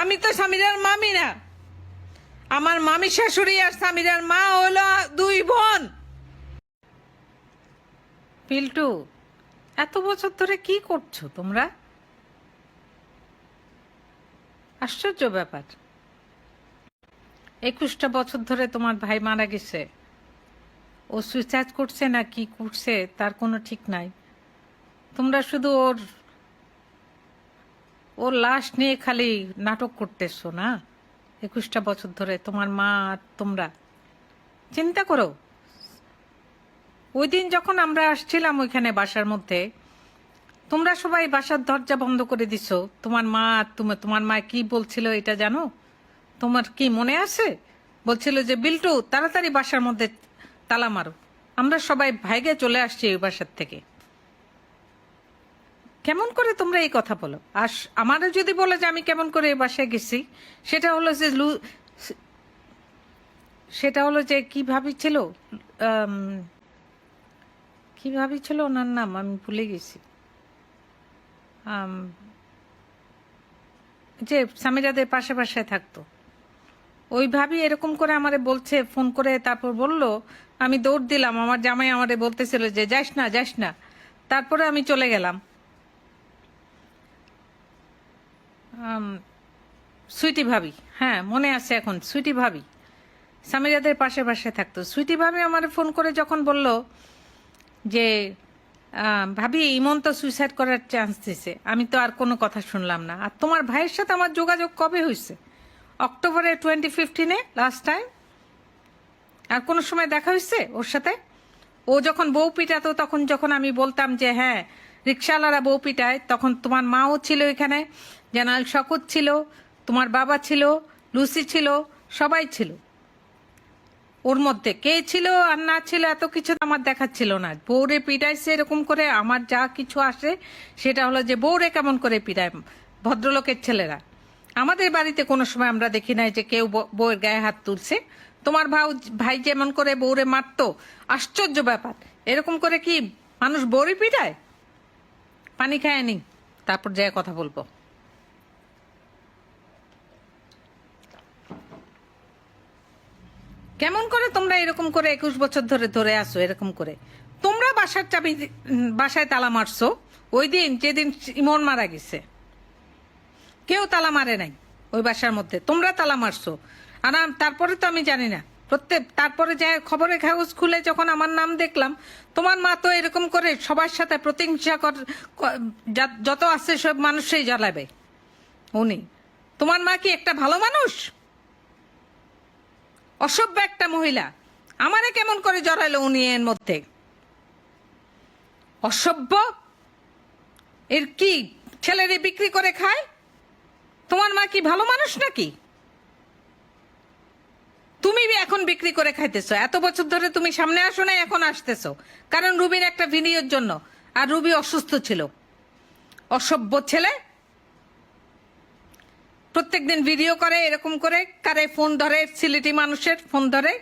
আমি তো সামিরার মামি না। আমার মামি শাশুড়ি আর সামিরার মা হলো দুই বোন। পিল্টু, এত বছর ধরে কি করছ তোমরা? আশ্চর্য ব্যাপার। একুশটা বছর ধরে তোমার ভাই মারা গেছে। ও সুইসাইড করছে না কি করছে তার কোনো ঠিক নাই। তোমরা শুধু ওর ওর লাশ নিয়ে খালি নাটক করতেছো না? একুশটা বছর ধরে তোমার মা আর তোমরা। চিন্তা করো। ওই দিন যখন আমরা আসছিলাম ওইখানে বাসার মধ্যে, তোমরা সবাই বাসার দরজা বন্ধ করে দিছো। তোমার মা তুমি, তোমার মা কি বলছিল এটা জানো? তোমার কি মনে আছে? বলছিল যে, বিল্টু, তাড়াতাড়ি বাসার মধ্যে তালা মারো। আমরা সবাই ভাইগে চলে আসছি ওই বাসার থেকে। কেমন করে তোমরা এই কথা বলো? আর আমারও যদি বলো যে আমি কেমন করে এই বাসায় গেছি, সেটা হলো যে লু সেটা হলো যে কি ভাবিছিল? কি ভাবিছিল ওনার নাম? আমি ভুলে গেছি। যে সামিরাদের পাশে পাশে থাকতো। ওই ভাবি এরকম করে আমারে বলছে, ফোন করে তারপর বলল, আমি দৌড় দিলাম, আমার জামাই আমারে বলতেছিল যে, যাস না যাস না। তারপরে আমি চলে গেলাম আম, সুইটি ভাবি। হ্যাঁ মনে আছে এখন, সুইটি ভাবি। সামিরাদের পাশে পাশে থাকতো। সুইটি ভাবি আমার ফোন করে যখন বলল যে ভাবি, ইমন তো সুইসাইড করার চান্স দিছে। আমি তো আর কোনো কথা শুনলাম না। আর তোমার ভাইয়ের সাথে আমার যোগাযোগ কবে হয়েছে অক্টোবরে টোয়েন্টি ফিফটিনে লাস্ট টাইম আর কোনো সময় দেখা হয়েছে ওর সাথে? ও যখন বউ পিটাতো, তখন যখন আমি বলতাম যে হ্যাঁ রিক্সাওয়ালারা বউ পিটায়, তখন তোমার মাও ছিল এখানে। জেনারেল শকত ছিল, তোমার বাবা ছিল, লুসি ছিল, সবাই ছিল। ওর মধ্যে কে ছিল আর না ছিল এত কিছু আমার দেখাচ্ছিল না। বউরে পিটাইছে এরকম করে আমার যা কিছু আসে, সেটা হলো যে বউরে কেমন করে পিটায় ভদ্রলোকের ছেলেরা। আমাদের বাড়িতে কোনো সময় আমরা দেখি নাই যে কেউ বউয়ের গায়ে হাত তুলছে। তোমার ভাউ ভাই যেমন করে বউরে মারতো, আশ্চর্য ব্যাপার। এরকম করে কি মানুষ বউরে পিটায়? পানি খায় নি, তারপর যায় কথা বলব। কেমন করে তোমরা এরকম করে একুশ বছর ধরে ধরে আসো এরকম করে? তোমরা বাসার চাবি বাসায় তালা মারছো, ওই দিন, যেদিন ইমন মারা গেছে, কেউ তালা মারে নাই ওই বাসার মধ্যে। তোমরা তালা মারছো। আর তারপরে তো আমি জানি না। প্রত্যেক, তারপরে যে খবরের কাগজ খুলে যখন আমার নাম দেখলাম, তোমার মা তো এরকম করে সবার সাথে প্রতিহিংসা কর- যত আছে সব মানুষই জ্বালাবে। উনি। তোমার মা কি একটা ভালো মানুষ? অসভ্য একটা মহিলা। আমারে কেমন করে জড়াইলো উনি এর মধ্যে? অসভ্য? এর কি, ছেলেরে বিক্রি করে খায়? তোমার মা কি ভালো মানুষ নাকি? তুমি এখন বিক্রি করে খাইতেছো। এত বছর ধরে তুমি সামনে আসো না এখন আসতেছো। কারণ রুবির একটা ভিডিওর জন্য। আর রুবি অসুস্থ ছিল। অসভ্য ছেলে প্রত্যেকদিন ভিডিও করে, এরকম করে, কারে ফোন ধরে, সিলেটি মানুষের ফোন ধরে।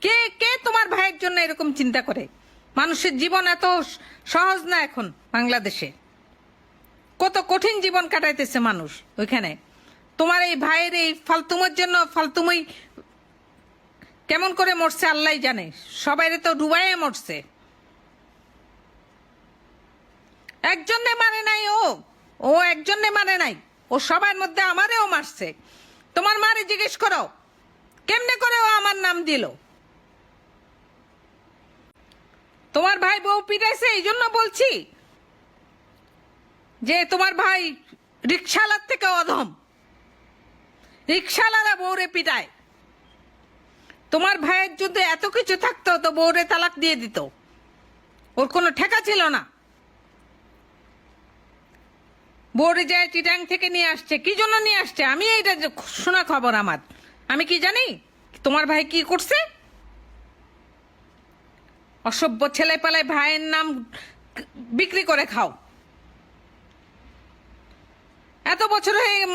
কে কে তোমার ভাইয়ের জন্য এরকম চিন্তা করে? মানুষের জীবন এত সহজ না এখন বাংলাদেশে। কত কঠিন জীবন কাটাইতেছে মানুষ ওইখানে। তোমার এই ভাইয়ের এই ফালতুমের জন্য, ফালতুমই কেমন করে মরছে আল্লাহ জানে। সবাইরে তো ডুবাইয়ে মরছে। একজনে মানে নাই ও। ও একজনে মানে নাই। ও সবার মধ্যে আমারেও মারছে। তোমার মারে জিজ্ঞেস করো। কেমনে করে ও আমার নাম দিল? তোমার ভাই বউ পিটাইছে এই জন্য বলছি যে তোমার ভাই রিক্সালার থেকে অধম। রিক্সালারা বউরে পিটায়। তোমার ভাইয়ের যদি এত কিছু থাকতো তো বউরে তালাক দিয়ে দিত। ওর কোনো ঠেকা ছিল না। বোর্ডে যায় চিটাং থেকে নিয়ে আসছে। কি জন্য নিয়ে আসছে? আমি এইটা শোনা খবর আমার। আমি কি জানি? তোমার ভাই কি করছে? অসভ্য ছেলে পেলে ভাইয়ের নাম বিক্রি করে খাও। এত বছর হয়ে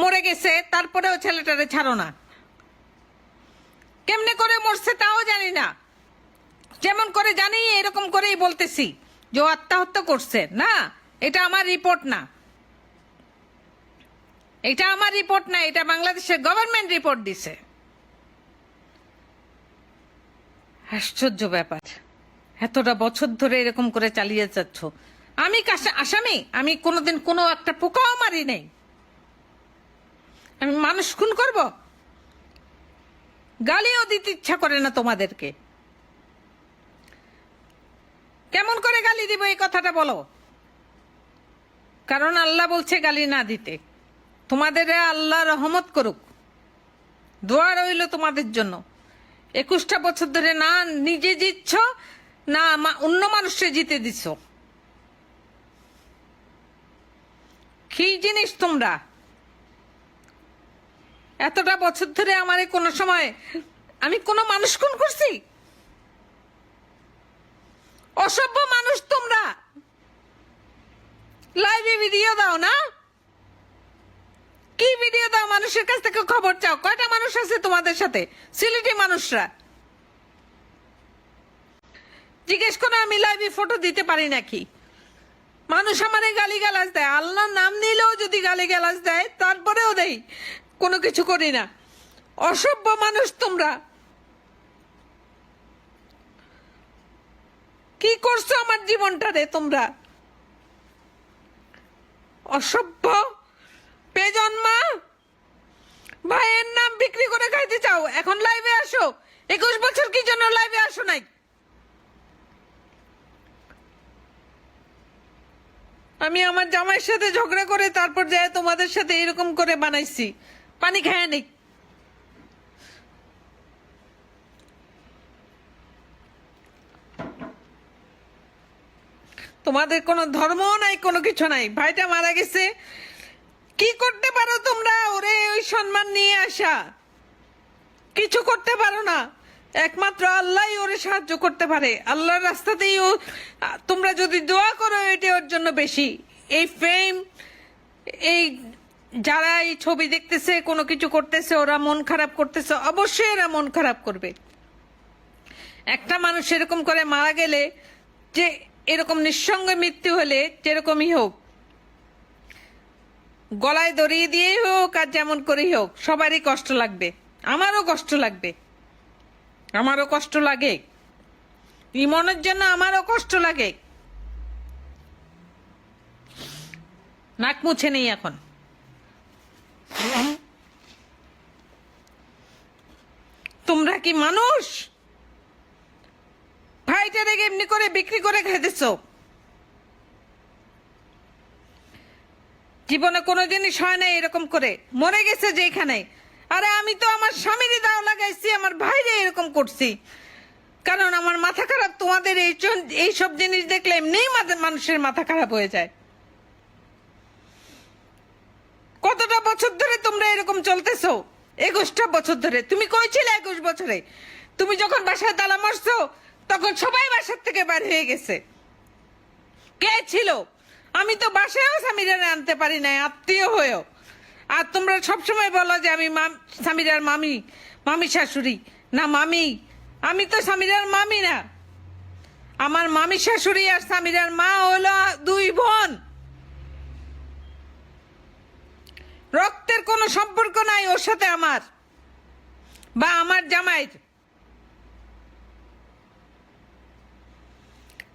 মরে গেছে, তারপরেও ছেলেটারে ছাড়ো না। কেমনে করে মরছে তাও জানি না। যেমন করে জানি, এরকম করেই বলতেছি। যে আত্মহত্যা করছে, না? এটা আমার রিপোর্ট না। এটা আমার রিপোর্ট না, এটা বাংলাদেশের গভর্নমেন্ট রিপোর্ট দিছে। আশ্চর্য ব্যাপার। এতটা বছর ধরে এরকম করে চালিয়ে যাচ্ছ। আমি আসামি? আমি কোনোদিন কোনো একটা পোকাও মারি নেই। আমি মানুষ খুন করব? গালিও দিতে ইচ্ছা করে না তোমাদেরকে। কেমন করে গালি দিব এই কথাটা বলো? কারণ আল্লাহ বলছে গালি না দিতে। তোমাদের আল্লাহ রহমত করুক। দোয়া রইল তোমাদের জন্য। একুশটা বছর ধরে না নিজে জিতছ, না অন্য মানুষকে জিতে দিছ। কি জিনিস তোমরা? এতটা বছর ধরে আমারে কোনো সময় আমি কোনো মানুষ খুন করছি? অসভ্য মানুষ তোমরা। লাইভে ভিডিও দাও না? কি ভিডিও দাও? মানুষের কাছ থেকে খবর চাও। কয়টা মানুষ আছে তোমাদের সাথে? সিলেটি মানুষরা। জিজ্ঞেস করে, আমি লাইভে ফটো দিতে পারি নাকি? মানুষ আমারে গালি গালাজ দেয়। আল্লাহর নাম নিলেও যদি গালি গালাজ দেয়, তারপরেও দেই। কোনো কিছু করি না। অসভ্য মানুষ তোমরা। কি করছ আমার জীবনটারে তোমরা? অসভ্য। পেজন্মা, ভাইয়ের নাম বিক্রি করে খাইতে চাও, এখন লাইভে আসো। একুশ বছর কি জন্য লাইভে আসো নাই? আমি আমার জামাইয়ের সাথে ঝগড়া করে তারপর যাই তোমাদের সাথে এরকম করে বানাইছি। পানি খায় নেই। তোমাদের কোনো ধর্ম নাই, কোনো কিছু নাই। ভাইটা মারা গেছে। কি করতে পারো তোমরা? ওরে, ওই সম্মান নিয়ে আসা। কিছু করতে পারো না। একমাত্র আল্লাহই ওরে সাহায্য করতে পারে। আল্লাহর রাস্তাতেই ও তোমরা যদি দোয়া করো, এটা ওর জন্য বেশি। এই ফেম এই যারা এই ছবি দেখতেছে, কোনো কিছু করতেছে, ওরা মন খারাপ করতেছে, অবশ্যই এরা মন খারাপ করবে। একটা মানুষ এরকম করে মারা গেলে যে এরকম নিঃসঙ্গ মৃত্যু হলে যেরকমই হোক, গলায় দড়িয়ে দিয়েই হোক আর যেমন করেই হোক, সবারই কষ্ট লাগবে, আমারও কষ্ট লাগবে, আমারও কষ্ট লাগে, ইমনের জন্য আমারও কষ্ট লাগে। নাক মুছে নেই এখন। তোমরা কি মানুষ? ভাইটা রেগে এমনি করে বিক্রি করে খাইতেছ জীবনে কোনো জিনিস হয় না এরকম করে। মরে গেছে যে এখানে। আরে আমি তো আমার স্বামীরই দাও লাগাইছি, আমার ভাইরে এরকম করছি। কারণ আমার মাথা খারাপ, তোমাদের এই চ- এই সব জিনিস দেখলে এমনিই মানুষের মাথা খারাপ হয়ে যায়। কতটা বছর ধরে তোমরা এরকম চলতেছো? একুশটা বছর ধরে। তুমি কই ছিলে একুশ বছরে। তুমি যখন বাসায় তালা মারছো তখন সবাই বাসার থেকে বার হয়ে গেছে। কে ছিল? আমি তো বাসায়ও স্বামীরা আনতে পারি নাই, আত্মীয় হয়েও। আর তোমরা সবসময় বলো যে আমি স্বামীরার মামি মামি শাশুড়ি। না, মামি। আমি তো স্বামীরার মামি না। আমার মামি শাশুড়ি আর স্বামীরার মা হলো দুই বোন। রক্তের কোনো সম্পর্ক নাই ওর সাথে আমার। বা আমার জামাইয়ের।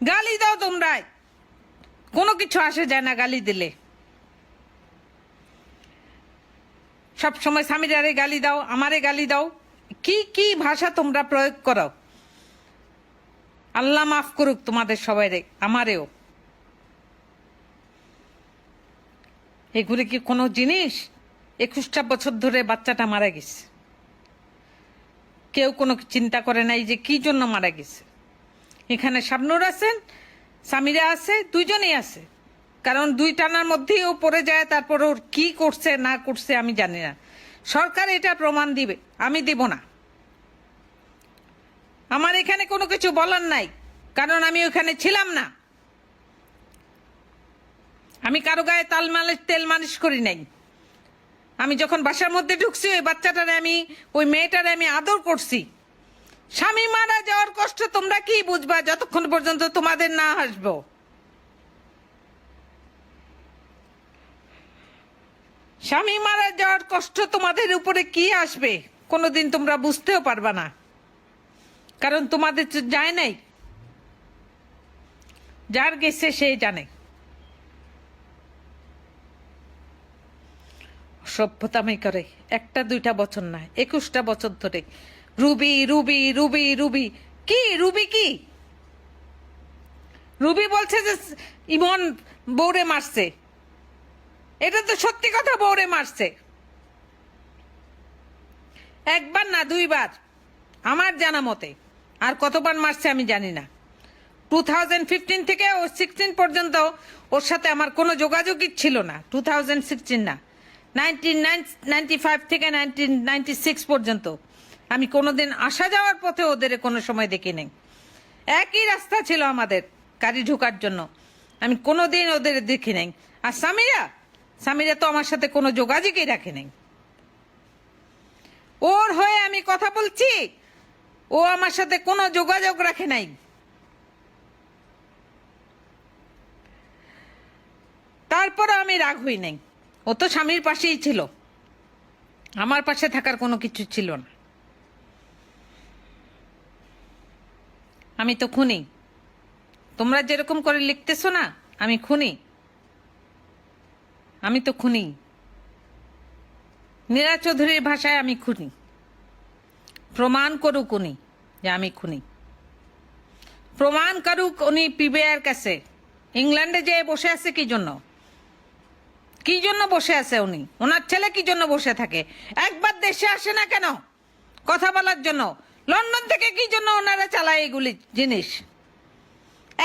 গালি দাও তোমরা কোনো কিছু আসে যায় না গালি দিলে। সব সময় স্বামীরারে গালি দাও, আমারে গালি দাও। কি কি ভাষা তোমরা প্রয়োগ করো? আল্লাহ মাফ করুক তোমাদের সবাই আমারেও। এগুলি কি কোনো জিনিস? একুশটা বছর ধরে বাচ্চাটা মারা গেছে। কেউ কোনো চিন্তা করে নাই যে কি জন্য মারা গেছে। এখানে শাবনুর আছেন সামিরা আছে, দুইজনেই আছে। কারণ দুই টানার মধ্যেই ও পড়ে যায়, তারপর ওর কি করছে, না করছে আমি জানি না। সরকার এটা প্রমাণ দিবে, আমি দেব না। আমার এখানে কোনো কিছু বলার নাই, কারণ আমি ওখানে ছিলাম না। আমি কারও গায়ে তাল মালিশ, তেল মালিশ করি নাই। আমি যখন বাসার মধ্যে ঢুকছি, ওই বাচ্চাটারে আমি, ওই মেয়েটারে আমি আদর করছি। স্বামী মারা যাওয়ার কষ্ট তোমরা কি বুঝবা? যতক্ষণ পর্যন্ত তোমাদের না হাসবো। স্বামী মারা যাওয়ার কষ্ট তোমাদের উপরে কি আসবে? কোনোদিন তোমরা বুঝতেও পারবা না। কারণ তোমাদের যায় নাই। যার গেছে সে জানে। সভ্যতামি করে, একটা দুইটা বছর না, একুশটা বছর ধরে রুবি রুবি রুবি রুবি। কি রুবি কি? রুবি বলছে যে ইমন বৌরে মারছে। এটা তো সত্যি কথা, বৌরে মারছে। একবার না, দুইবার। আমার জানা মতে। আর কতবার মারছে আমি জানি না। টু থাউজেন্ড ফিফটিন থেকে ও সিক্সটিন পর্যন্ত ওর সাথে আমার কোনো যোগাযোগই ছিল না। টু থাউজেন্ড সিক্সটিন না। নাইনটিন নাইনটি ফাইভ থেকে নাইনটিন নাইনটি সিক্স পর্যন্ত। আমি কোনোদিন আসা যাওয়ার পথে ওদের কোনো সময় দেখি নাই একই রাস্তা ছিল আমাদের গাড়ি ঢোকার জন্য। আমি কোনোদিন ওদের দেখি নাই। আর সামিরা? সামিরা তো আমার সাথে কোনো যোগাযোগই রাখে নাই। ওর হয়ে আমি কথা বলছি। ও আমার সাথে কোনো যোগাযোগ রাখে নাই। তারপরে আমি রাগ হই নাই। ও তো স্বামীর পাশেই ছিল। আমার পাশে থাকার কোনো কিছু ছিল না। আমি তো খুনি। তোমরা যেরকম করে লিখতেছো না, আমি খুনি। আমি তো খুনি। নীরা চৌধুরীর ভাষায় আমি খুনি। প্রমাণ করুক উনি যে আমি খুনি। প্রমাণ করুক উনি পিবিআর কাছে। ইংল্যান্ডে যেয়ে বসে আছে কি জন্য? কি জন্য বসে আছে উনি? ওনার ছেলে কি জন্য বসে থাকে? একবার দেশে আসে না কেন? কথা বলার জন্য। লন্ডন থেকে কি জন্য ওনারা চালায় এগুলি জিনিস?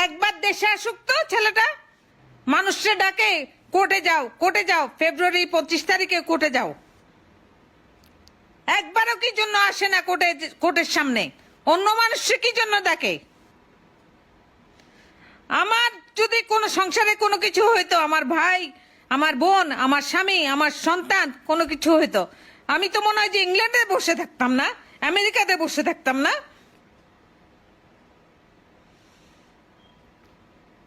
একবার দেশে আসুক তো ছেলেটা। মানুষকে ডাকে, কোর্টে যাও কোর্টে যাও, ফেব্রুয়ারি পঁচিশ তারিখে কোর্টে যাও। একবারও কি জন্য আসে না কোর্টে, কোর্টের সামনে? অন্য মানুষকে কি জন্য ডাকে? আমার যদি কোনো সংসারে কোনো কিছু হইতো, আমার ভাই, আমার বোন, আমার স্বামী, আমার সন্তান, কোনো কিছু হইতো, আমি তো মনে হয় যে ইংল্যান্ডে বসে থাকতাম না। আমেরিকাতে বসে থাকতাম না?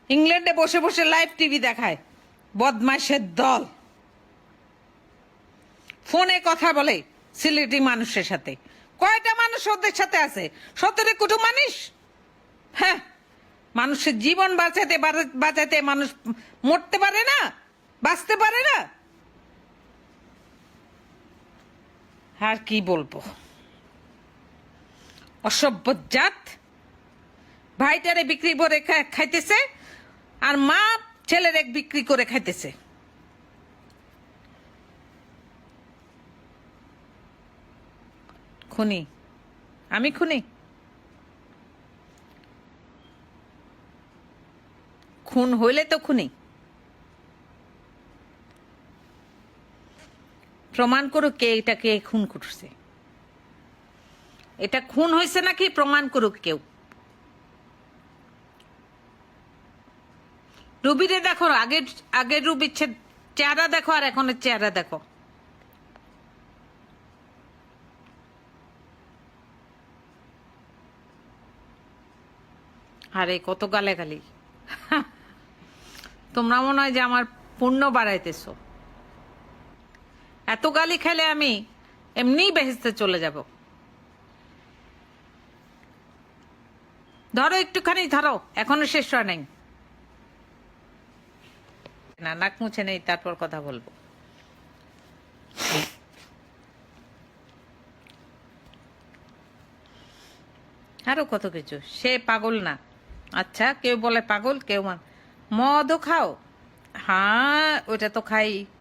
ইংল্যান্ডে বসে বসে লাইভ টিভি দেখায়। বদমাইশের দল। ফোনে কথা বলে সিলেটি মানুষের সাথে। কয়টা মানুষ ওদের সাথে আছে? সতেরো কুটু মানুষ? হ্যাঁ মানুষের জীবন বাঁচাতে বাঁচা- বাঁচাতে মানুষ মরতে পারে না, বাঁচতে পারে না। আর কি বলব? অসভ্য জাত। ভাইটারে বিক্রি করে খাইতেছে আর মা ছেলের এক বিক্রি করে খাইতেছে। খুনি। আমি খুনি? খুন হইলে তো খুনি। প্রমাণ করো কে এটাকে খুন করছে। এটা খুন হয়েছে নাকি প্রমাণ করুক কেউ? রুবিরে দেখো, আগের আগের রুবির চেহারা দেখো আর এখনের চেহারা দেখো। আরে, কত গালে গালি তোমরা মনে হয় যে আমার পুণ্য বাড়াইতেছো। এত গালি খেলে আমি এমনিই বেহেস্তে চলে যাব। ধরো একটুখানি, ধরো। এখনও শেষ হয় নাই। না, নাক মুছে নেই, তারপর কথা বলব। আরও কত কিছু। সে পাগল না। আচ্ছা কেউ বলে পাগল, কেউ মদও খাও? হ্যাঁ ওটা তো খাই।